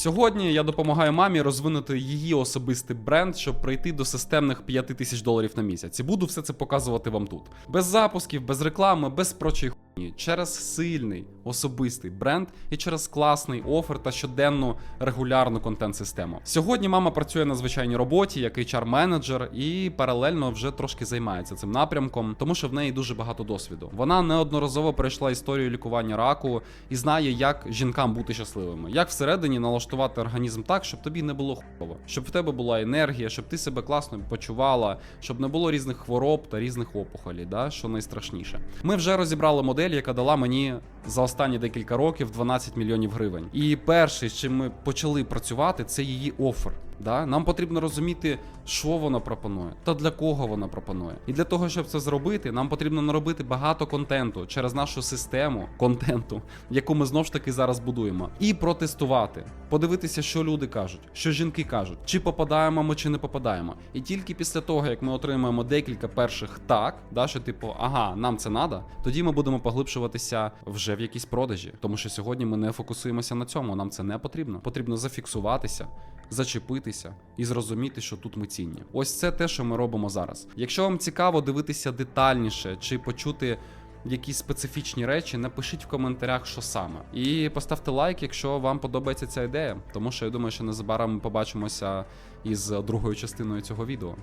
Сьогодні я допомагаю мамі розвинути її особистий бренд, щоб прийти до системних 5 тисяч доларів на місяць. І буду все це показувати вам тут. Без запусків, без реклами, без прочої хуйні. Через сильний особистий бренд і через класний офер та щоденну регулярну контент-систему. Сьогодні мама працює на звичайній роботі як HR-менеджер і паралельно вже трошки займається цим напрямком, тому що в неї дуже багато досвіду. Вона неодноразово пройшла історію лікування раку і знає, як жінкам бути щасливими, як всередині налаштувати організм так, щоб тобі не було хуйово, щоб в тебе була енергія, щоб ти себе класно почувала, щоб не було різних хвороб та різних опухолей, да, що найстрашніше. Ми вже розібрали модель, яка дала мені за останні декілька років 12 мільйонів гривень. І перше, з чим ми почали працювати, це її офер. Да? Нам потрібно розуміти, що вона пропонує та для кого вона пропонує. І для того, щоб це зробити, нам потрібно наробити багато контенту через нашу систему контенту, яку ми знов ж таки зараз будуємо, і протестувати, подивитися, що люди кажуть, що жінки кажуть, чи попадаємо ми, чи не попадаємо. І тільки після того, як ми отримаємо декілька перших так, да, що типу, ага, нам це надо, тоді ми будемо поглибшуватися вже в якісь продажі. Тому що сьогодні ми не фокусуємося на цьому. Нам це не потрібно. Потрібно зафіксуватися, зачепитися і зрозуміти, що тут ми цінні. Ось це те, що ми робимо зараз. Якщо вам цікаво дивитися детальніше чи почути. Якісь специфічні речі, напишіть в коментарях, що саме. І поставте лайк, якщо вам подобається ця ідея, тому що я думаю, що незабаром ми побачимося із другою частиною цього відео.